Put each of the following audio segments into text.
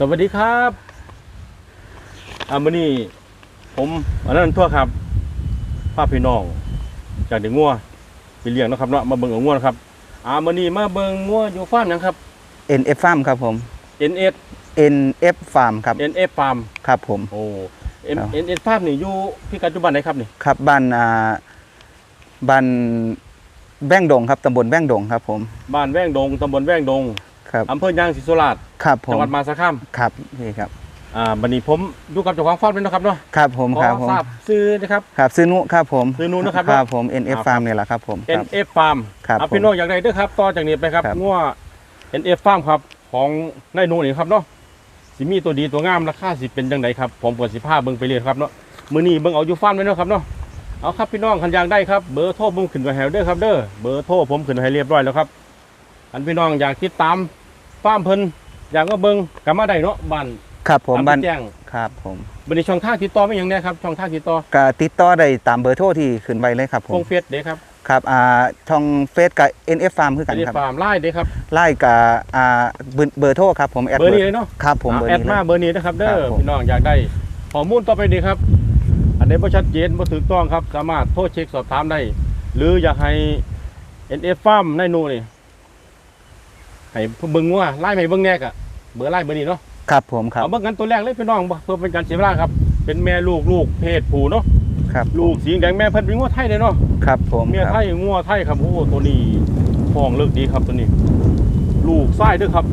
สวัสดีครับอามื่อนี้ผมอันนั้นทั่วครับภาพพี่น้องจากเด็กงัวไปเลี้ยงเนาะครับเนาะมาเบิ่งเอางัวนะครับอามื่อนี้มาเบิ่งงัวอยู่ฟาร์มหยังครับ NF Farm ครับผม NS NF Farm ครับ NF Farm ครับผม โอ้ครับ NS Farm นี่อยู่พี่กัจจุบันไหนครับนี่ครับบ้านอ่าบ้านแบ้งดงครับตำบลแบ้งดงครับผม บ้านแว้งดงตำบลแว้งดง ครับอำเภอยางศรีสุราษฎร์ครับผจัมงหวัดมหาสารคามครับนี่ครับอ่าบัดนี้ผมอยู่กับเจ้าของฟาร์มเลยนาะครับเนาะครับผมขอครับผมทราบซื้อนะครับครับซื้อนุครับผมซื้อนุนะครับครับผมอ่า NF ครับ Farm เนี่ยแหละครับผมครับ NF Farm ครับอะผมพี่น้องอยากได้เด้วยครับต่อจากนี้ไปครับครับงัว NF Farm ครับของนายหนูนี่ครับเนาะสิมีตัวดีตัวงามราคาสิเป็นจังไดครับผมก็สิพาเบิ่งไปเรื่อยครับเนาะมื้อนี้เบิ่งเอาอยู่ฟาร์มไว้เนาะครับเนาะเอาครับพี่น้องคันอยากได้ครับเบอร์โทรผมขึ้นไว้ให้เด้อครับเด้อเบอร์โทรผมขึ้นให้เรียบร้อยแล้วครับอันพี่น้องอยากติดตาม ฟาร์มเพิ่นอยากมาเบิ่งก็มาได้เนาะบ้านครับผมตามบ้านที่แจ้งครับผมบัดนี้ช่องทางติดต่อไม่หยังแน่ครับช่องทางติดต่อก็ติดต่อได้ตามเบอร์โทรที่ขึ้นไว้เลยครับผฟมงเฟซเด้ครับครับอ่าช่องเฟซกับ NF Farm คือกัน NF ครับ Farm ไลน์เด้ครับไล่กับอ่าเบอร์เบอร์โทรครับผมแอดเบอร์นี้เลยเนาะครับผมเบอร์แอดนี้มาเลยเบอร์นี้นะครับเด้ครัอบผม พี่น้องอยากได้ข้อมูลต่อไปนี้ครับ อันไหนี้บ่ชัดเจนบ่ถูกต้องครับ สามารถโทรเช็คสอบถามได้ หรืออยากให้ NF Farm ในหนูนี่ ให้เบิ่งว่าไล่ให้เบิ่งแน่กะเบอร์ไล่เบอร์นี้เนาะครับผมครับเอาเบิ่งกันตัวแรกเลยพี่น้องบ่เพื่อเป็นการเสียเวลาครับ เป็นแม่ลูกลูกเพศผู้เนาะครับลูกสีแดงแม่เพิ่นเป็นงัวไทยเลยเนาะครับผมเมียคไทรับยงัวไทยครับโอ้โหตัวนี้ฟองเลิกดีครับตัวนี้ ลูกไส้ด้วยครับ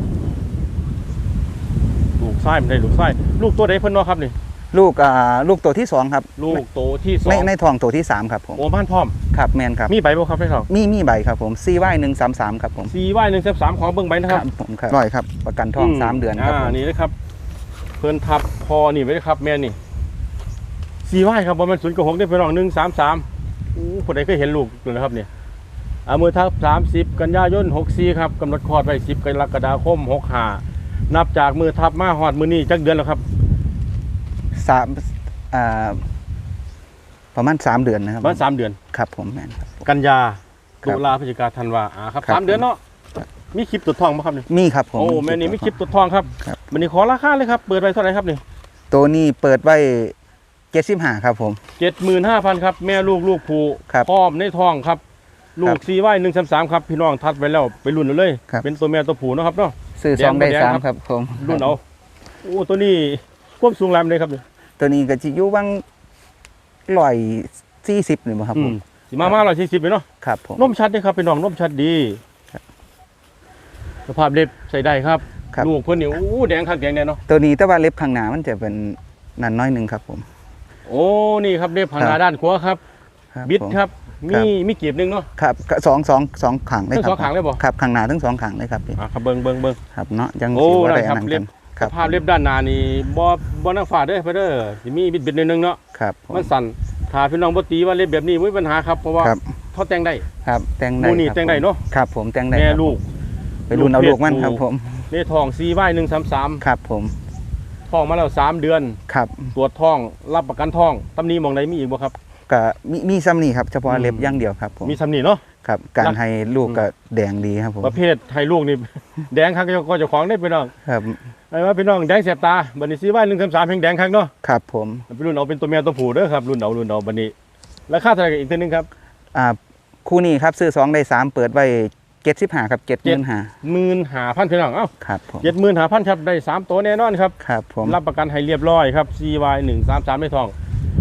ลูกไส้ไม่ได้ลูกไส้ลูกตัวไหนเพิ่นเนาะครับนี่ ลูกอ่าลูกตัวที่สองครับลูกโตที่สอในงในทองตัวที่สามครับผมโอ้บ้านพร้อม ครับแมนครับมีใบบ่ครับพี่เขามีมีใบครับผมซีไว้หนึ่งสามสามครับผมซีว่ายหนึ่งสามของเบิ่งใบนะครับผมครับร้อยครับประกันทองสามเดือนครับอ่าผมนี่นะครับ เพิ่นทับพอนี่ไว้เลยครับแม่นี่ซีว่ายครับบ่แมันศูนย์กับหกได้ไปรองหนึ่งสามสามอู้คนใดเคยเห็นลูกอยู่นะครับเนี่ยอ่ามือทับสามสิบกันยายนหกสี่ครับกำหนดคลอดไว้สิบกรกฎาคมหกห้านับจากมือทับมาหอดมือนี้จักเดือนแล้วครับ สามอ่าประมาณสามเดือนนะครับประมาณสามเดือน ครับผมแมนครับผมกันยาครัตุบลาพฤศจิกาธันวาอ่าครับครับ สามเดือนเนาะมีคลิปตัวจทองไหมครับนี่มีครับผม โอ้แม่นี่มีคลิปตัวจทองครับครับ มันนี่ขอราคาเลยครับเปิดไว้เท่าไหร่ครับนี่ตัวนี้เปิดไว้เจ็ดสิบห้าครับผม เจ็ดหมื่นห้าพันครับแม่ลูกลูกผูครับพร้อมในท้องครับ ลูครักบซีไว้หนึ่งสามสามครับพี่น้องทัดไว้แล้วไปรุ่นเอาเลย ครับ เป็นตัวแม่ตัวผูเนาะครับเนาะ ซื้อแดสองงได้แดงสามครับ ครับผมรุ่นเอาโอ้ตัวนี้ควบสูงลำเลยครับเนี่ย ตัวนี้ก็จะอยู่บ้างร้อยสี่สิบนี่บ่ครับอืผมมสิมามาร้อยสี่สิบเลยเนาะครับผมนมชัดเด้ครับพี่น้องนมชัดดีสภาพเล็บใส่ได้ครับครับลูกเพื่อนนี่อู้แดงคักแดงแน่เนาะตัวนี้แต่ว่าเล็บข้างหน้ามันจะเป็นนั่นน้อยหนึ่งครับผม โอ้นี่ครับเล็บพังครับงาด้านขวาครับครับบิดผมครับครัมีบมีกีบหนึงเนาะครับก็สองสองสองขังเลยทั้งครับสองข้างเลยบ่ครับข้างหน้าทั้งสองขังเลยครับพี่อะครับเบิ่งเบิ่งเบิ่งครับเนาะยังโอ้สิว่าได้ได้ครัอับนนั้นเล็กับน คสรับภาพเล็บด้านหน้านี่บ่บ่นางฟ้าเด้อเพื่นเด้อสิมีบิดๆนิดนึงเนาะครับผมมันสั่นถ้าพี่น้องบ่ตีว่าเล็บแบบนี้ไม่มีปัญหาครับเพราะว่าครับ เขาแต่งได้ครับ แต่งหได้มูนี่ครับแต่งได้เนาะครับผมแต่งได้แม่ครับลูก ไปรุ่นเอาลูลูกกมันเพศครับผู้ผมในท้อง4ไว้133ครับผมท้องมาแล้วสามเดือน ครับตรวจท้องรับประกันท้องตำหนี้มองใดมีอีกบ่ครับ ก็มีมีซ้ำนี่ครับเฉพาะอืมเล็บอย่างเดียวครับผมมีสำนีเนาะ ครับ การแล้วให้ลูกก็แดงดีครับผมประเภทให้ลูกนี่ แดงคักก็เจ้าของได้พี่น้องครับไอ้ว่าพี่น้องแดงแสบตาบัดนี้4ไว้133แห่งแดงคักเนาะครับผมไปรุ่นเอาเป็นตัวแม่ตัวผู้เด้อครับรุ่นเอารุ่นเอาบัดนี้ราคาเท่าไหร่กันอีกตัวหนึงครับอ่าคู่นี้ครับซื้อสองได้สามเปิดไว้เจ็ดสิบห้าครับเจ็ดหมื่นห้า15,000พี่น้องเอ้าครับผม75,000ครับได้สามตัวแน่นอนครับครับผมรับประกันให้เรียบร้อยครับ CY 1 3 3ไม่ทอง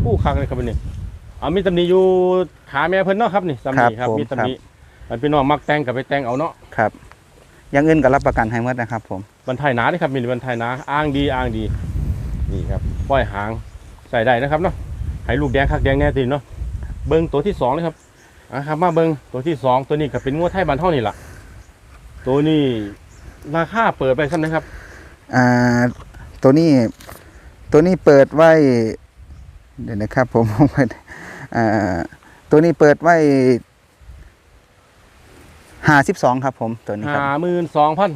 ผู้คักเลยครับอันนี้ เอามีตำหนิอยู่ขาแม่เพิ่นเนาะครับนี่ตำหนิครับมีตำหนิมันพี่น้องมักแต่งกับไปแต่งเอาเนาะครับอยังอื่นก็รับประกันให้หมดนะครับ ผมบรรทายหนาเด้ครับมีบรรทายหนาอ้างดีอ้างดีนี่ครับปล่อยหางใส่ได้นะครับเนาะให้ลูกแดงคักแดงแน่ตีเนาะเบิ้งตัวที่สองเลยครับอะครับมาเบิ้งตัวที่สองตัวนี้ก็เป็นงวดไทยบ้านเท่านี่ล่ะตัวนี้ราคาเปิดไปซ้ำนะครับอ่าตัวนี้ตัวนี้เปิดไว้เดี๋ยวนะครับ ผม ผมไปอ่า ตัวนี้เปิดไว้ห้าสิบสองครับ ผมตัวนี้ครับห้าหมื่นสองพัน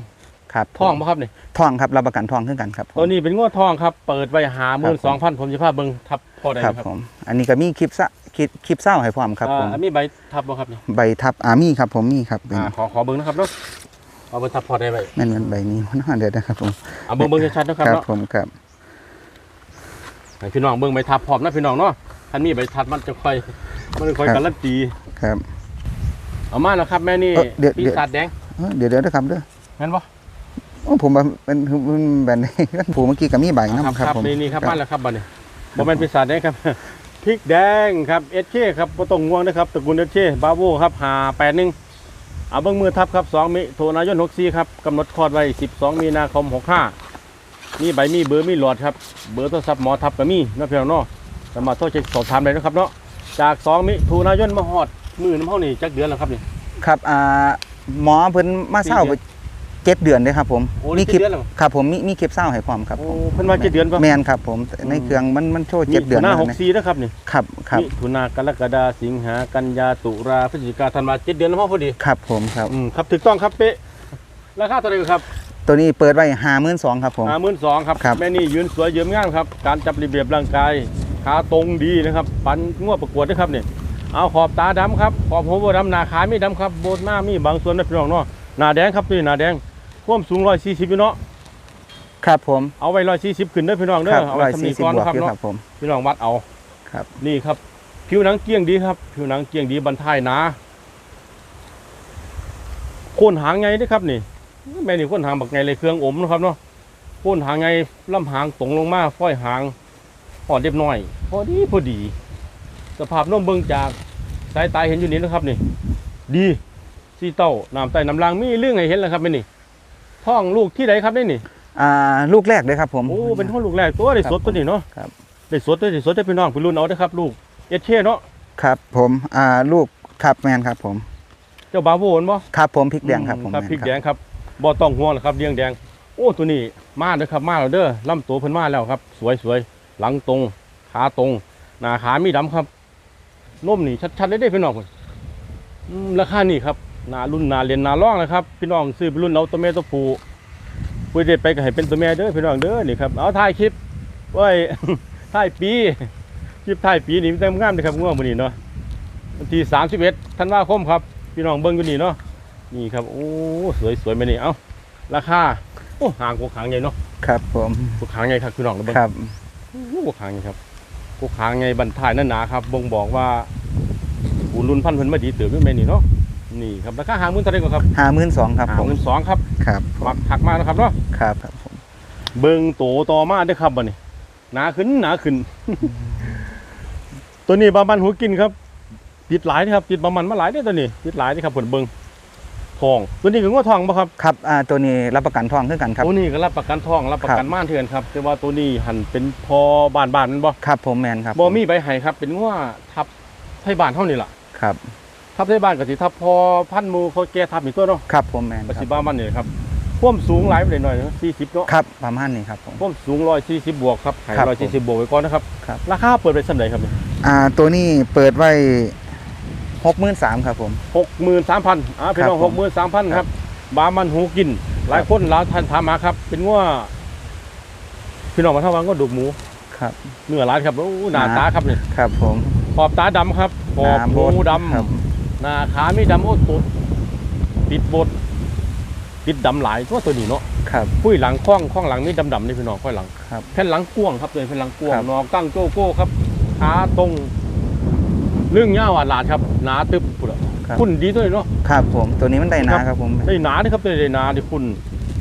ครับทองป่ะครับนี่ทองครับรับประกันทองขึ้นกันครับผมตัวนี้เป็นงวดทองครับ เปิดไว้หาหมื่นสองพันผมจะพาเบิ้งทับพอได้ครับนะครับผมอันนี้ก็มีคลิปซะคลิปคลิปเศร้าให้พร้อมครับผมอ่ามีใบทับบ่ครับนี่ใบทับอามีครับ ผมมีครับเป็นอ่าขอขอเบิ้งนะครับเนาะเอาไปทับพอได้ไหมแม่นมันใบนี้มันน่าเดือดนะครับผมเอาเบิ่งเบิ่งชัดๆนะครับครับเนาะผมครับให้พี่น้องเบิ่งใบทับพร้อมนะพี่น้องเนาะ คันมีใบทัดมันจะค่อย มันจะค่อยครับการันตีครับ เอามาแล้วครับแม่นี่เอ้อเดี๋ยว ปีเดี๋ยวศาจแดงเอ้อเดี๋ยวเดี๋ยวนะครับเด้อแม่นบ่โอ้ผมว่าเป็นเป็นแบบนี้ผมเมื่อกี้กับมีใบครับน้ำครับผมนี่นี่ครับมาแล้วครับบัดนี้บ่แม่นปีศาจแดงครับ พริกแดงครับเอชเคครับบ่ต้องห่วงนะครับตระกูลเอชเคบาโวครับ581เอาเบิ่งมือทับครับ2มิถุนายน64ครับกำหนดคลอดไว้12มีนาคม65มีใบมีเบอร์มีหลอดครับ เบอร์โทรศัพท์หมอทับก็มีเนาะพี่น้องเนาะ สามารถโทรเช็คสอบถามได้นะครับเนาะจาก2มิถุนายนมาฮอดมื้อน้ำเฮานี่จักเดือนแล้วครับนี่ ครับอ่าหมอเพิ่นมาเศร้าปีเดียวเจ็ดเดือนเลยครับผมโอ้มีนี่คลิปเดือนแล้วครับผมมีมีคลิปเศร้าให้ความครับโอ้ผมเพิ่นว่าเจ็ดเดือนป่ะแมนครับผมแต่ในเครื่องมันมันโชว์เจ็ดเดือนหน้าแล้วหกนะสี่นะครับนี่ครับครับมิถุนากรกฎาสิงหากันยาตุลาพฤศจิกาธันวาเจ็ดเดือนแล้วพอดีครับผมครับ อืมครับถูกต้องครับเป๊ะราคาเท่าไหร่ครับตัวนี้เปิดไว้ห้าหมื่นสองครับผม ห้าหมื่นสองครับครับ แม่นี่ยืนสวยยืนงามครับการจับระเบียบร่างกาย ขาตรงดีนะครับ ปันงวประกวดนะครับเนี่ยเอาขอบตาดำครับขอบหัวบ่ดำหน้าขาไม่ดำครับโบนหน้ามีบางส่วนนะพี่น้องเนาะหน้าแดงครับนี่หน้าแดงควมสูงร้อยสี่สิบอยู่เนาะครับผมเอาไว้ร้อยสี่สิบขึ้นเด้อพี่น้องเด้อเอาไว้ทำสี่นีก่อนครับเนาะครับผมพี่น้องวัดเอาครับ นี่ครับผิวหนังเกลี้ยงดีครับ ผิวหนังเกลี้ยงดีบรรทายหนาโคนหางไงเด้อครับนี่แม่นี่โคนหางแบักไงเลยเครื่องอมนะครับเนาะโคนหางไงลำหางตรงลงมาฝ้อยหาง อ่อนเรียบน้อย พอดีพอดี สภาพน้มเบิ่งจากสายตาเห็นอยู่นี่นะครับนี่ ดีสีเต้าน้ำใต้น้ำลางมีเรื่องให้เห็นแล้วครับแม่นี่ท้องลูกที่ไหนครับนี่นี่อ่าลูกแรกเลยครับผมโอ้เป็นท้องลูกแรกตัวได้สดตัวนี้เนาะครับได้สดตัวได้สดได้พี่น้องไปรุ่นเอาเด้อครับ ลูกเอชเช่เนาะครับ ผมอ่าลูกครับแมนครับ ผม เจ้าบาโวนบ่ครับผมพริกแดงครับผมครับแม่นพริกแดงครับบ่ต้องห่วงหรอกครับเลี้ยงแดง โอ้ตัวนี้มาเด้อครับมาแล้วเด้อลำตัวเพิ่นมาแล้วครับ สวยสวย หลังตรง ขาตรง หน้าขามีดำครับนมนี่ชัดๆเลยเด้พี่น้องพุ่นอืมราคานี่ครับหนารุ่นหนาเรียนหนาร่องนะครับ พี่น้องซื้อเป็นรุ่นเอาตัวแม่ตัวผู้ปุ้ยได้ไปก็ให้เป็นตัวแม่เด้อพี่น้องเด้อนี่ครับเอาถ่ายคลิปไว้ถ่ายปีคลิปถ่ายปีนี่มันเต็มงามเลยครับง่วงมื้อนี้เนาะวันที่31ธันวาคมครับ พี่น้องเบิ่งอยู่นี่เนาะนี่ครับโอ้สวยสวยไหมนี่เอ้าราคาโอ้หางกกหางใหญ่เนาะครับผมกกหางใหญ่ครับพี่น้องนะเบิ่งครับโอ้ กกหางใหญ่ครับกกหางใหญ่บรรทายนั่นหนาครับบ่งบอกว่าปูรุ่นพันธุ์เพิ่นมาดีเติบอยู่แม่นี่เนาะนี่ครับราคาหางมื่นเท่าไหร่ก็ครับห้าหมื่นสองครับหาผมมื่นสองครับครับมักถักมากนะครับเนาะครับครับผมเบิ่งโตต่อมาเด้อครับบัดนี้หนาขึ้นหนาขึ้น ตัวนี้บามันหัวกินครับติดหลายนะครับติดบามันมาหลายเด้อตัวนี้ติดหลายเด้อครับผลเบิ่ง ทองตัวนี้ก็ง้อทองบ่ครับครับอ่าตัวนี้รับประกันทองเท่ากันครับตัวนี้ก็รับประกันทองรับประกันม่านเถื่อนครับแต่ว่าตัวนี้หันเป็นพอบ้านบ้านๆมันบ่ครับผมแมนครับบ่มีใบไห้ครับ เป็นว่าทับไทยบ้านเท่านี้ล่ะครับทับไทยบ้านก็สิทับพอพันหมูเขาแก่ทับอีกตัวเนาะครับผมแมนก็คสิรับบ้ามันนี่ครับความสูงหลายไปหน่อยๆนะ40เนาะครับประมาณนี้ครับผมความสูง140บวกครับให้ครับผม140บวกไว้ก่อนนะครับครับราคาเปิดไปซั่นใดครับนี่อ่าตัวนี้เปิดไว้ หกหมื่นสามครับผม63,000อ่าพี่น้องครับผม63,000ครับ บามันหูกิน หลายคนหลายท่านถามมาครับ เป็นว่าพี่น้องมาทางวังก็ดูกหมูครับ เนื้อร้านครับโอ้หน้าหนา ตาครับนี่ครับผมขอบตาดำครับขอบหน้าหูบดดครับำหน้าขามีดำโอ้ตุดติดบดติดดำหลายตัวตัวนี้เนาะครับพุ้ยหลังคล้องคล้องหลังมีดำดำๆนี่พี่น้องค่อยหลังครับ แผ่นหลังกว้างครับตัวนี้แผ่นหลังกว้างครับ นอกตั้งโก้โก้ครับขาตรง เรื่องยาวอะหลาดครับหนาตึบพุ่นอะครับ คุณดีตัวนี้เนาะ ครับผมตัวนี้มันได้หนาครับครับผมได้หนาที่ครับตัวนี้ได้หนาที่คุณ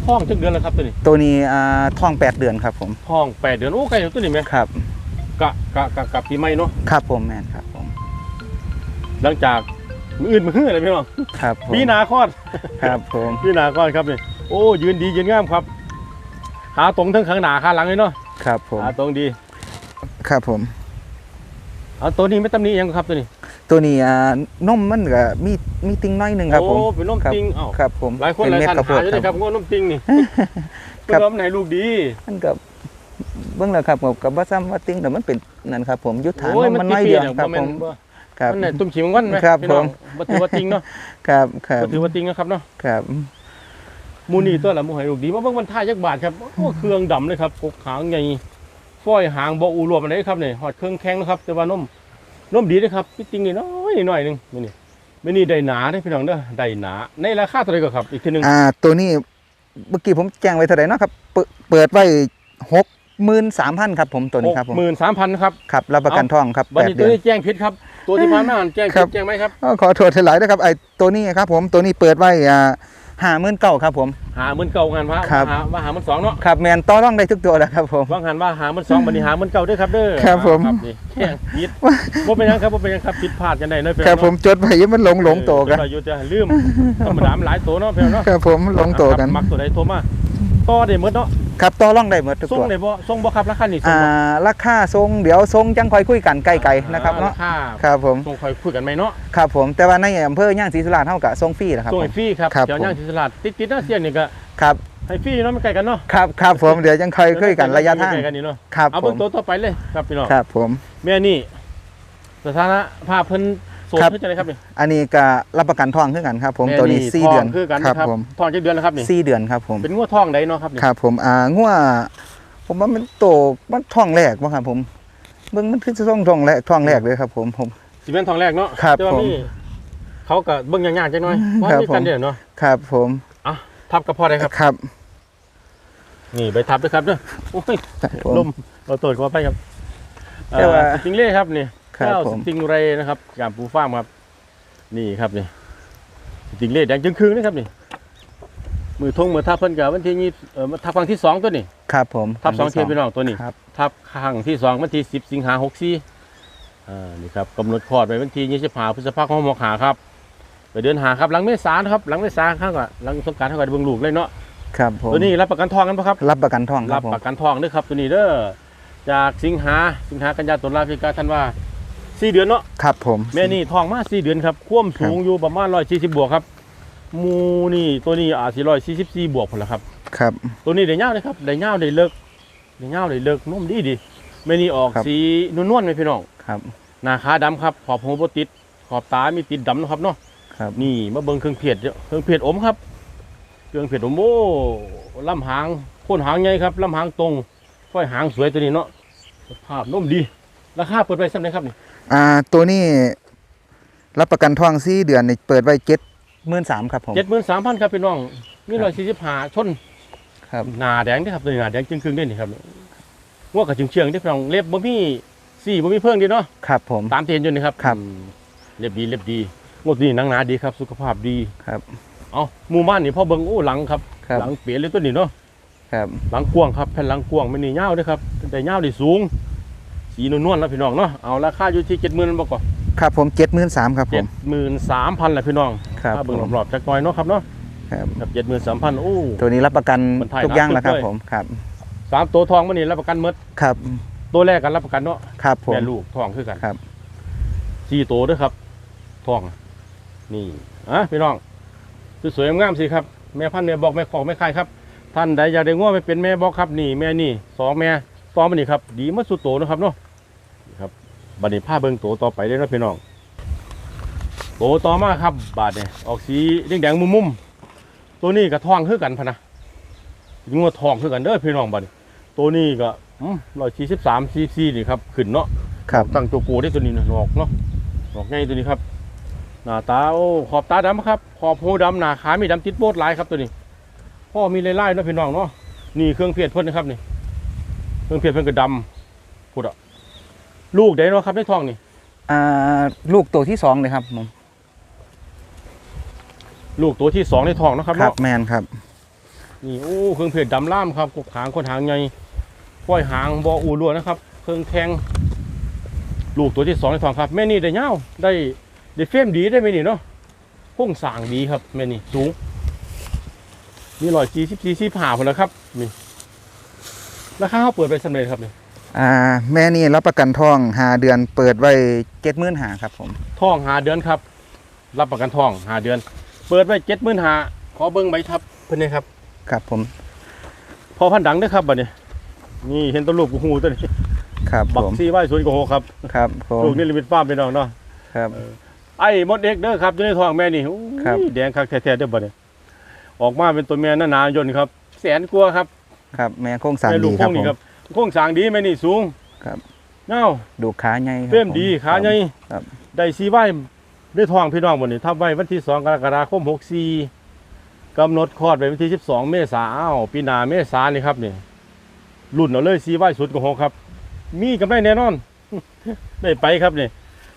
ท้องจักเดือนแล้วครับตัวนี้ตัวนี้อ่าท้องแปดเดือนครับผมท้องแปดเดือนโอ้ไกลตัวนี้ไหมครับกะกะกะกะปีใหม่เนาะครับผมแมนครับผมหลังจากมืออื่นมือหื้ออะไรพี่น้องครับผมปีหนาคลอดครับผมพี่นาก้อนครับนี่โอ้ยืนดียืนงามครับขาตรงทั้งข้างหน้าข้างหลังเลยเนาะครับผมขาตรงดี ครับผม เอาตัวนี้ไม่ตำหนิยังครับตัวนี้ ตัวนี้อ่านมมันก็มีมีติ่งน้อยหนึ่งครับผมโอ้เป็นนมครับติงเอ้าครับผมหลายคนหเป็ลายเม็ดท่านข้าวโพหาดอยู่เลยคครัรับบงนมติงนี่ครัเพื่บอมไหนลูกดีมันกับเบื้องแล้วครับผมกับว่าซ้ำว่าติ่งแต่มันเป็นนั่นครับ ผมยุทธานโอ้ยมมัมันนกี่น้อยปีเดียวเนี่ยครับบ่แม่ผนมบ่ครับมันไหนตุ่มขีมันวันไหมครับพี่น้องผมบ่ถือว่าติงเนาะครับครับบ่ถือว่าติงนะครับเนาะครับหมูนี่ตัวละหมูหอยลูกดีมาเบิ่งมันท่ายักบาทครับโอ้เครื่องดำเลยครับกกหางใหญ่ ฝ้อยหางบ่อูรวมอันไหนครับนี่หอดเครื่องแข็งนะครับ แต่ว่านมนมดีนะครับพี่ติงนี่น้อยหน่อยหนึงนี่นี่ไม่นี่ได้หนาได้อพี่น้องเด้อได้หนา ในราคาเท่าไหร่ก็ครับ อีกทีหนึงอ่าตัวนี้เมื่อกี้ผมแจ้งไว้เท่าไหร่เนาะครับเปิดเปิดไว้หกหมื่นสามพันครับผมตัวนี้ครับผมหมื่นสามพันครับครับรับประกันทองครับวันแปดนี้เดืตัวอนนี้แจ้งผิดครับ ตัวที่ผ่านมาแจ้งครัผิดบแจ้งไหมครับอ้อขอโทษหลายๆนะครับไอ้ตัวนี้ครับผมตัวนี้เปิดไว้อ่า ห้าหมื่นเก้าครับผม หาหมื่นเก่างานพระครับหาว่าหาหมื่นสองเนาะครับแมนต่อร่องได้ทุกตัวแล้วครับผม ว่างหันว่าหาหมื่นสองบันนี้หาหมื่นเก่าด้วยครับเด้อครับผมนี่แจ้งผิดว่าเป็นหยังครับว่าเป็นหยังครับผิดพลาดกันได้เนาะพี่ครับน้องผมจดไว้อยังมันหลงหลงโตกันเอออยู่จะลืมธรรมดามันหลายตัวเนาะพี่น้องเนาะครับผมหลงโตกันครับมักตัวใดโทรมา ต่อได้หมดเนาะครับต่อร่องได้หมดทุกส่งตัว ได้บ่ส่งบ่ครับราคานี่ส่งอ่าบ่ราคาทรงเดี๋ยวทรงจังคอยคุยกันใกล้ๆนะครับเนาะราคาครับผมส่งคอยคุยกันไหมเนาะครับผมแต่ว่าในอำเภอย่างศรีสุราษฎร์เท่ากับทรงฟรีนะครับส่งผให้ม ฟรีครับครับแถวย่างศรีสลาดติดๆหน้าเสียนนี่ก็ครับให้ฟรีเนาะมันใกล้กันเนาะครับครับผมเดี๋ยวจังคอยคุยกันระยะทางใกล้กันนี่เนาะครับเอาผเบิ่งมตัวต่อไปเลยครับพี่น้อง ครับผมแม่นี่สถานะภาพเพิ่นโสดครับเพิ่นจังไดครับนี่อันนี้ก็รับประกันทองขึ้นกันครับ ผมตัวนี้สี่ท้งเดือนคือกันครับนะครับผมท้องจักเดือนแล้วครับนี่สี่เดือนครับผมเป็นงัวท้องใดเนาะครับนี่ครับ ผมอ่างัวผมว่ามันโตมันท้องแรกบ่ครับ ผมเบิ่งมันคือจะต้องท้องแรกท้องแรกเลยครับ ผมผมสิเป็นท้องแรกเนาะครับแต่ว่าผมมีเขาก็เบิ่งยากๆจังหน่อยเพราะครับมีกันผม เด้อเนาะครับ ผมอะทับกับพ่อได้ครับ ครับนี่ไปทับด้วยครับเด้อโอ้ย ครับผม ลมเราตรวจขอไปครับแต่ว่า เอ่อสติงเล่ครับนี่ ครับเจ้าผสม ติงเรย์นะครับกามปูฟ้าร์มครับ นี่ครับนี่สติงเล่แดงจึงคืนนะครับนี่ มือทงมือทับเพิ่นกับวันที่ยี่เอ่อมาทับครั้งที่สองตัวนี่ครับผมทับสองเทียพี่น้องตัวนี้ ครับ ทับครั้งที่สองวันที่สิบสิงหาหกสี่อ่านี่ครับกำหนดคลอดไว้วันที่ยี่สิบห้าพฤษภาคมหกหาครับ ไปเดือนหาครับหลังเมษานะครับหลังเมษาข้างก่อนหลังสงกรารข้างก่อนเบิ่งลูกเลยเนาะครับผมตัวนี้รับประกันทองกันปะครับ รับประกันทองครัรับบผมประกันทองด้วยครับตัวนี้เด้อจากสิงหาสิงหากันยาตุลาพฤศจิกาธันวา สี่เดือนเนาะครับผมแม่นี่ทองมาสี่เดือนครับความสูงอยู่ประมาณร้อยสี่สิบบวกครับหมูนี่ตัวนี้อาจสิร้อยสี่สิบสี่บวกผลละครับ ครับ ตัวนี้ได้เงาเลยครับได้เงาได้เลิกได้เงาได้เลิกนุ่มดีดีแม่นี่ออกครับสีนวลๆไหมพี่น้องครับหน้าขาดำครับขอบหูโบติดขอบตามีติดดำนะครับเนาะครับนี่มาเบิ่งเครื่องเพียดเด้อเครื่องเพียดอมครับ เครื่องเพียดอมโอ้ลำหางโคนหางใหญ่ครับลำหางตรงฝ้อยหางสวยตัวนี้เนาะสภาพนุ่มดี ราคาเปิดไปสักไหนครับนี่อ่าตัวนี้รับประกันทองสี่เดือนนี่เปิดไว้เจ็ดหมื่นสามครับผม เจ็ดหมื่นสามพันครับพี่น้องมีครัร้อบยสี่สิบห้าชนครับ หนาแดงเด้อครับตัวนี้หนาแดงจึงครึ่งๆเด้นี่ครับงวกกับเชียงเชียงๆเด้อพี่น้องเล็บบ่มีสี่บ่มีเพิ่งดีเนาะครับผมตามที่เห็นอยู่นี่ครับครับอืมเล็บดีเล็บดีงวดนี้หนังหนาดีครับ สุขภาพดีครับเอาหมู่บ้านนี่พ่อเบิ่งโอ้หลังครับครับ หลังเปียเลยตัวนี้เนาะครับหลังกว้างครับแผ่นหลังกว้างไม่นี่ยาวเด้วยครับแต่ยาวได้สูง สีนวลๆแล้วพี่น้องเนาะเอาราคาอยู่ที่เจ็ดหมื่นบ่ก่อนครับผมเจ็ดหมื่นสามครับผเจ็ดม หมื่นสามพันแหละพี่น้องครับถ้าเบิ่งผม รอบๆจักหน่อยเนาะครับเนาะครับกับเจ็ดหมื่นสามพันโอ้ ตัวนี้รับประกันมันไทยทุกอย่างนะแล้วครับด้วย ผมครับ สามตัวทองมันนี่รับประกันหมดครับตัวแรกกันรับประกันเนาะครับผม แม่ลูกทองคือกันครับ สี่ตัวเด้วยครับทองนี่อะพี่น้องสวยๆงามๆสิครับแม่พันธุ์แม่บอกแม่ของแม่ไข่ครับ ท่านใดอยากได้ง้อไปเป็นแม่บอกครับนี่แม่นี่สองแม่ต่อมานี่ครับ ดีมาสุดโตนะครับเนาะนี่ครั บบัดนี้ผ้าเบิ่งโตต่อไปเลยเนาะพี่น้องโตต่อมาครับ บาดเนี่ยออกสีแดงๆมุมๆตัวนี้กับทองคือกันพะนะงัวทองคือกันเด้อพี่น้องบัดนี้ตัวนี้ก็ร้อยสี่สิบสามซีซีนี่ครับขึ้นเนาะครับตั้งตัวโกได้ตัวนี้นะหนอกเนาะหนอกง่ายตัวนี้ครับหน้าตาโอ้ขอบตาดำครับขอบหูดำหน้าขามีดำติดโบดหลายครับตัวนี้พ่อมีลายๆเนาะพี่น้องเนาะนี่เครื่องเพียรเพิ่นนะครับนี่ เครื่องเพียรเพิ่นก็ดำพูดอะ ลูกได้เนาะครับในท้องนี่ อ่าลูกตัวที่สองเลยครับผมลูกตัวที่สองในท้องเนาะครับครับเนาะแมนครับ นี่โอ้เครื่องเพียรดำล่ามครับกกหางคนหางใหญ่ก้อยหางบออูรัวนะครับ เครื่องแทง ลูกตัวที่สองในท้องครับแม่นี่ได้เงาวได้ได้เฟรมดีได้ไหมนี่เนาะโครงสร้างดีครับแม่นี่สูงมีร้อยสี่สิบสี่สิบห้าคนแล้วครับนี่ราคาเขาเปิดไปสำเร็จครับนี่ อ่าแม่นี่รับประกันทองหาเดือนเปิดไว้เจ็ดหมื่นหาครับผมท่องหาเดือนครับ รับประกันท่องหาเดือน เปิดไว้เจ็ดหมื่นหาขอเบิ้งใบทับเพื่อนนี่ครับครับผมพอพันดังเด้อครับบัดนี้นี่เห็นตัวลูกกูหูตัวนี้ครับบัผกมซีไว้สวยกว่าโหครับครับผมลูกนี่ลิมิตฟาร์มพี่น้องเนาะครับ ไอ้มดเด็กเด้อครับอยู่ในท้องแม่นี่อู้ครับยแดงคักแท้ๆเด้อบัดนี้ออกมาเป็นตัวแม่หนาๆยนต์ครับ แสนกว่าครับ ครับแม่โค้งสร้างแม่ลูดีกคโค้รับงผนี่มครับ โค้งสร้างดีแม่นี่สูงครับเงาดูขาใหญ่ครับเพิ่มดีผขาใหญ่ครับได้ซีไว้ได้ทองพี่น้องวันนี้ทับไว้วันที่2กรกฎาคม64กำหนดคลอดไว้วันที่12เมษายนอ้าวปีหน้าเมษายนนี่ครับนี่รุ่นเอาเลย4 y 0กับ6ครับ มีกำไรแน่นอน ได้ไปครับนี่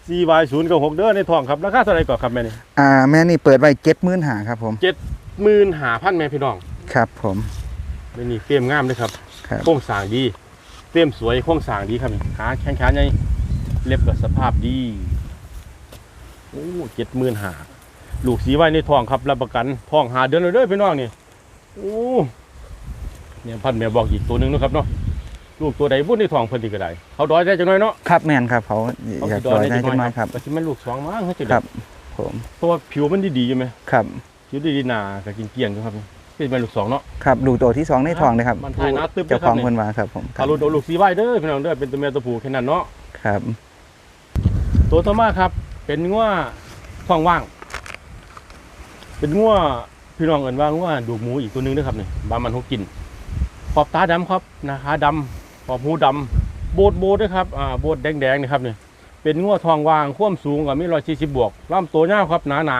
4 y 0กับ6เด้อในทองครับราคาเท่าไหร่ก่อนครับแม่นี่อ่าแม่นี่เปิดไว้เจ็ดหมื่นหาครับผม15,000แม่พี่น้องครับผมแม่นี่เฟรมงามเลยครับครับโครงสร้างดี เฟรมสวยโครงสร้างดีครับนี่ขาแข้งขาใหญ่เล็บก็สภาพดีโอ้75,000ลูกสีไว้ในท้องครับรับประกันท้องหาเดือนเลยเด้อพี่น้องนี่โอ้เนี่ยพันแม่บอกอีกตัวหนึงเนาะครับเนาะลูกตัวใดบุ้นในท้องเพิ่นที่ก็ได้เขาดอยได้จังน้อยเนาะครับแม่นครับเขาเขาอยากสิดอยได้จังหน้อยครับก็สิแม่นลูกสองมั้งเขาจะคได้รับ ผมเพราะว่าผิวมันดีๆอยู่ไหมครับผิวดีๆหนาก็กินเกลี้ยงอยู่ครับนี่ เป็นแม่นลูกสองเนาะ ครับดูตัวที่สองในทองเลยครับมันถ่ายหน้าตึ๊บเลยครับเจ้าของเพิ่นว่าครับผมคถ้ารับลูกเอาลูกสีไว้เด้อพี่น้องเด้อเป็นตัวแม่ตัวผู้แค่นั้นเนาะ ครับ ตัวต่อมาครับ เป็นงัวท้องว่าง เป็นงัวพี่น้องเอิ้นว่างัวดูกหมูอีกตัวหนึงเด้อครับนี่บามันหกกิน ขอบตาดำครับหนาขาดำขอบหูดำโบดโบดด้วยครับอ่าโบดแดงๆนี่ครับนี่เป็นงัวทองวางความสูงกับมีร้อยสี่สิบบวกลำตัวยาวครับหนาหนา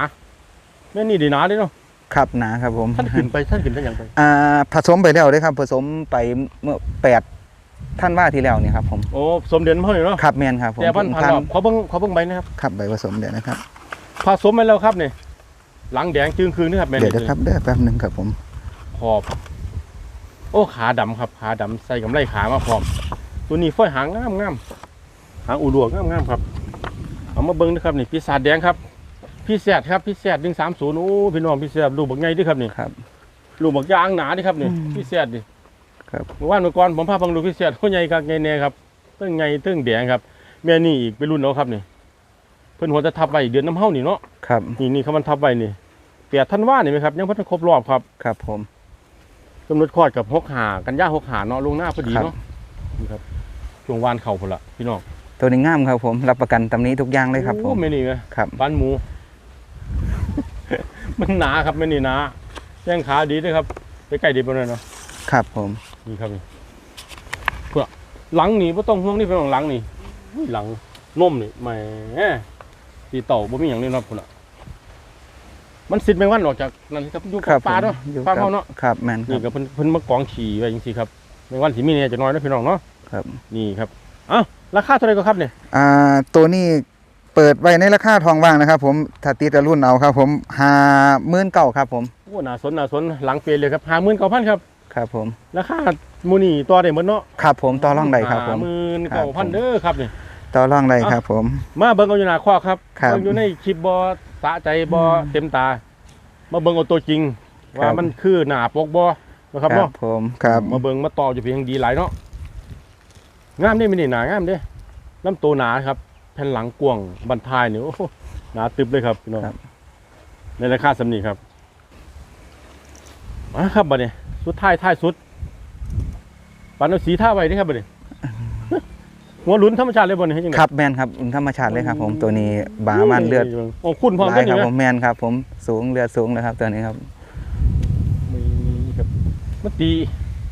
ๆแม่นี่ดีหนาเลยเนาะ ครับหนาครับผมท่านขึ้นไปท่านขึ้นได้อย่างไรอ่าผสมไปแล้วเด้วยครับ ผสมไปเมื่อแปดท่านว่าที่แล้วเนี่ยครับผมโอ้สมเด็จมาเนี่ยเนาะครับแมนครับผมแต่พันพันท่านรอบเขาเบิ้งเขาเบิ้งใบนะครับครับใบผสมเดี๋ยวนะครับผสมไปแล้วครับนี่หลังแดงจึงคืนนะครับแม่เดี๋ยวนี่นะครับเดี๋ยวแป๊บหนึ่งครับผมขอบ โอ้ขาดำครับขาดำใส่กำไรขามาพร้อม ตัวนี้ฝ้อยหางงามงามหางอูดวงงามงามครับเอามาเบิ้งนะครับนี่ปีศาจแดงครับ พี่แซดครับพี่แซดหนึ่งสามศูนย์โอ้พี่น้องพี่แซดลูกบักไงด้วยครับนี่ครับ ลูกบักยางหนาดิครับนี่อืม พี่แซดดิครับเมื่อวานเมื่อก่อนผมพาเบังดูพี่แซดเขาใหญ่ครับไงแน่ครับเติ้งไงเติ้งแดงครับแม่นี่อีกเป็นรุ่นเอาครับนี่เพิ่นหัวจะทับไว้เดือนน้ำเฮานี่เนาะครับนี่นี่เขามันทับไว้นี่เปียท่านว่านี่ไหมครับยังเพิ่นครบรอบครับครับผม กำหนดคลอดกับหกหากันย่าหกหาเนาะลวงหน้าพอดีครับเนาะนี่ครับช่วงวานเข่าพนละพี่น้องตัวนี้งามครับผม รับประกันตำนี้ทุกอย่างเลยครับผมโอ้ไม่นี่ไงครับฟันหมู มันหนาครับไม่นี่หนาแข้งขาดีด้วยครับไปใกล้ดีไปเลยเนาะครับผมนี่ครับนี่เพื่อหลังนี่ไม่ต้องห่วงนี่เป็นของหลังนี่อุ้ยหลังนมนี่แหมตีเต่าบ่มีอย่างนี้เนาะพุ่นอะมันสิทธิ์แมงวันออกจากนั่นสิครับอยู่ครักับบปลาเนาะผมอยู่ปลากับเขาเนาะครับแมนคนี่รับก็เพิ่นเพิ่นมากองขี่ไว้จังซี่ครับแมงวันสิมีเนี่ยจะน้อยนะพี่น้องเนาะครับ นี่ครับเอ้าราคาเท่าไหร่ก็ครับเนี่ยอ่าตัวนี้ เปิดไว้ในราคาทองว่างนะครับ ผมถ้าตีแต่รุ่นเอาครับ ผมห้าหมื่นเก้าครับ ผมโอ้น่าสนน่าสนหลังเปลี่ยนเลยครับห้าหมื่นเก้าพันครับครับ ผมราคามูนี่ต่อได้หมดเนาะครับ ผมต่อร่องใดครับ ผมหมื่นครัเก้าบผพันมเด้อครับนี่ต่อร่องใดครับ ผม มาเบิ่งเอาอยู่หน้าคอกครับครับเบิ่งอยู่ในคลิปบอสะใจบอเต็มตา มาเบิ่งเอาตัวจริง ว่ามันคือหน้าปกบอนะครับเนาะผมครับ มาเบิ่งมาต่ออยู่เพียงดีหลายเนาะงามเด้ไม่นี่หนางามเด้ลำตัวหนาครับ แผ่นหลังกว้างบรรทายเนี่ยโอ้โหหนาตึบเลยครับพี่น้องในราคาสำนีครับมาครับบัดนี้สุดท้ายท้ายสุดปันเอาสีท่าไว้นี่ครับบัดนี้หัวหลุนธรรมชาติเลยบ่เนี่ยให้ยังไงครับแมนครับอุ่นธรรมชาติเลยครับ ผมตัวนี้บามันเลือดโอ้คุณพร้อมหกัลานยอคยู่รับนะผมแมนครับ ผมสูงเลือดสูงนะครับ ตัวนี้ครับ มีครับมันตี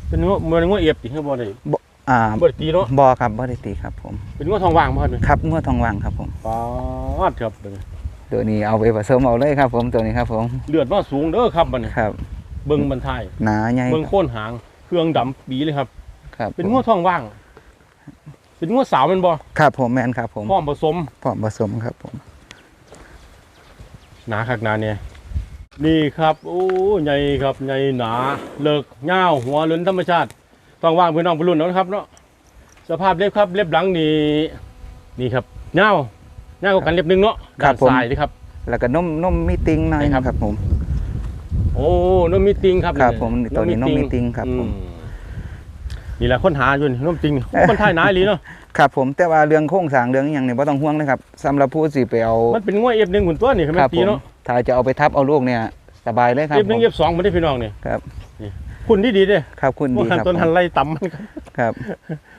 เป็นงัวมันงัวเอียบติคือบ่ได้ อ่าบ่ได้ตีเนาะบอครับบ่ได้ตีครับ ผม เป็นงัวทองว่างบ่ครับเนี่ยครับงวดทองว่างครับผมปาดครับเด้อตัวนี้เอาไปผสมเอาเลยครับ ผมตัวนี้ครับ ผมเลือดว่าสูงเด้อครับบัดนี้ครับเบิ่งบรรทายหนาใหญ่เบิ่งโค่นหาง เครื่องดำปีเลยครับ ครับเป็นงัวทองว่าง เป็นงัวสาวแมันบ่ครับผมแมนครับ ผมพร้อมผสมพร้อมผสมครับ ผมหนาคักหนาเนี่ยนี่ครับโอ้ใหญ่ครับใหญ่หนาเลิกเงาวหัวล้นธรรมชาติ ต้องว่างพี่น้องพี่รุ่นเอานะครับเนาะสภาพเล็บครับเล็บหลังนี่นี่ครับเงาวเงาวกว่ากันเล็บหนึงเนาะด้านซ้ายนี่ครับ แล้วก็นมนมมีติงหน่อยไหนครับครับผม โอ้น้มมีติงครับครับนี่ผมตัวนี้นมมีติงครับอืผมนี่แหละค้นหาอยู่นี่น้มติงนี่โอ้คนไทยหนาอีหลีเนาะครับผมแต่ว่าเรื่องโครงสร้างเรื่องอหย่างนี้บ่ต้องห่วงนะครับสำหรับผู้สิไปเอามันเป็นงัวเอฟหนึ่งหุ่นตัวนี่คือคมันรับตีผมเนาะถ้าจะเอาไปทับเอาลูกเนี่ยสบายเลยครับเอฟหนึ่งผมเอฟสองมันได้พี่น้องนี่ครับ คุณดีดีๆเด้ครับ คุณพวดีกหันครับต้นหันไล่ต่ำมันครับครับ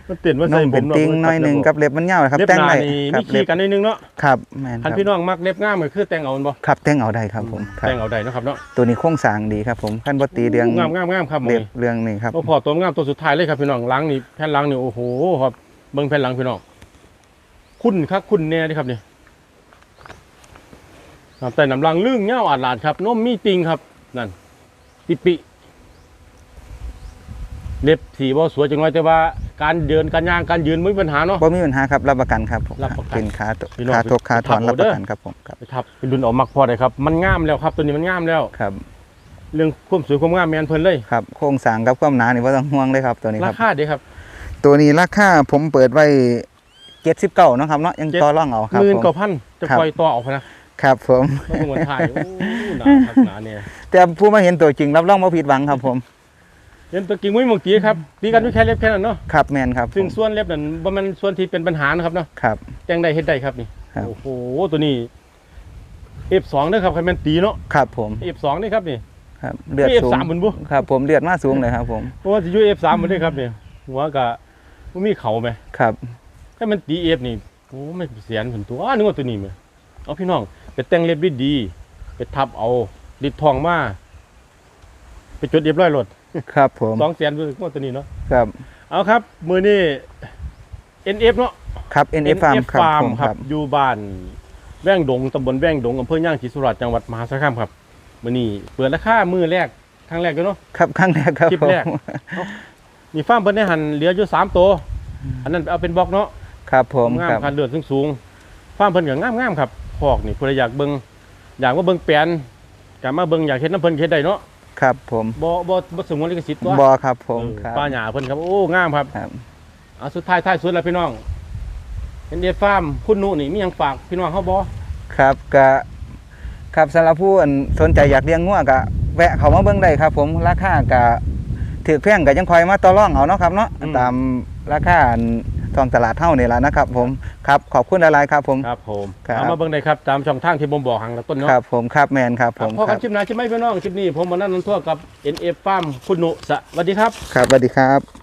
มันเตียนมันนใส่มผเป็นมติงหน้อยหนึ่งกับเล็บมันยาวครับเล็บแต่งหนาได้นี่ครัมีบขี้เล็บกันนิดนึงเนาะครับแม่นคหัรันบพี่น้องมักเล็บง่ามก็คือแต่งเอามันบ่ครับแต่งเอาได้ครับผมครับแต่งเอาได้เนาะครับเนาะตัวนี้โครงสร้างดีครับผมขั้นบ่ตีเรื่องงามงามงามครับหมเล็อบเรื่องนี้ครับพอตัวงามตัวสุดท้ายเลยครับพี่น้องหล้างนี่แผ่นหล้างนี่โอ้โหครับเบิ่งแผ่นหล้างพี่น้องคุณครับคุณแน่เดิครับนี่น้ำใต้น้ำลังลึ่งเง่าอาดหลาดครับนมมีติงครับนั่นปิปิ เล็บสีบ่สวยจังเลยแต่ว่าการเดินการย่างการยืนไม่มีปัญหาเนาะ บ่มีปัญหาครับรับประกันครับผมรับประกันเป็นค่าตพี่น้องค่าทกค่าถอนไปรับทำปเอาเด้อระกันครับผมครับไปทับเป็นดุนออกมักพอได้ครับ มันงามแล้วครับตัวนี้มันงามแล้ว ครับเรื่องความสวยความงามแมนเพิ่นเลยครับโครงสร้างกับความหนานี่บ่ต้องห่วงเลยครับตัวนี้ครารับ คาเด้ครับตัวนี้ราคาผมเปิดไว้79เนาะครับเนาะยังต่อรองเอาครับหมื่นผม กว่าพันจะครับ ปล่อยต่อออกนะครับผม ต้องเป็นคนไทยโอ้หนาทักหนาเนี่ยแต่ผู้มาเห็นตัวจริงรับรองบ่ผิดหวังครับผม เห็นตัวกิ่งมุ้ยมงกีครับตีกันด้วยแค่เล็บแค่นั้นเนาะครับแมนครับผซึ่งมส่วนเล็บนั้นบ่แมันส่วนที่เป็นปัญหานะครับเนาะครับ แจ้งได้เฮ็ดได้ครับนี่ครับ โอ้โหตัวนี้ F2 เด้อครับใครแม่นตีเนาะ ครับผม F2 นี่ครับนี่ ครับเลือดมีสูง F3 เหมือนบ่ ครับผมเลือดมาสูงเลยครับผมเพราะว่าสิอยู่ F3 มันได้ครับนี่หัวก็บ่มีเขาไหม ครับถ้ามันตี F นี่โอ้ไม่เสียนผนตัวนึกว่าตัวนี้แมั้เอาพี่น้องไปแต่งเล็บดีๆไปทับเอาดิดทองมาไปจดเรียบร้อยรถ ครับผมสองแสนเพิ่นว่าตัวนี้เนาะครับ เอาครับ มื้อนี้ NF เนาะครับ NF Farm ครับ Farm ผมคครัรับ บ อยู่บ้านแว่งดงตำบลแว่งดงอำเภอย่างศรีสุราษฎร์จังหวัดมหาสารคามครับมื้อนี้เปิดราคามือแรกครั้งแรกเลยเนาะ ครับครั้งแรกครับคลิปผมแรกมีฟาร์มเพิ่นได้หันเหลืออยู่สามตัวอันนั้นเอาเป็นบล็อกเนาะ ครับผมงามครับ คันเลือดสูงๆฟาร์มเพิ่นก็งามๆครับพอกนี่ผู้ใดอยากเบิ่งอยากมาเบิ่งแปลนก็มาเบิ่งอยากเฮ็ดน้ำเพิ่นเฮ็ดได้เนาะ ครับผมบ่บ่บ่สงวนลิขสิทธิ์ตัวบอครับผมเออครับ ป้าหญ้าเพิ่นครับ โอ้งามครับครับ เอาสุดท้ายท้ายสุดแล้วพี่น้องเป็นเดฟาร์มคุณหนูนี่มีหยังฝากพี่น้องเฮาบ่ครับก็ครับสำหรับผู้อันสนใจอยากเลี้ยงงัวก็แวะเข้ามาเบิ่งได้ครับ ผมราคาก็ถือแพงก็ยังคอยมาต่อรองเอาเนาะครับเนาะตามราคาอัน ท้องตลาดเท่านี่แหละนะครับ ผมครับขอบคุณหลายๆครับผม ครับผมครับ เอามาเบิ่งได้ครับตามช่องทางที่ผมบอกหังแล้วต้นเนาะครับผมครับแมนครับผมพอคกัรันบคลิปหน้าใช่ไหมพี่น้องคลิปนี้ผมมานั่นนั่นทั่วกับ NF Farm คุณหนูสวัสดีครับ ครับสวัสดีครับ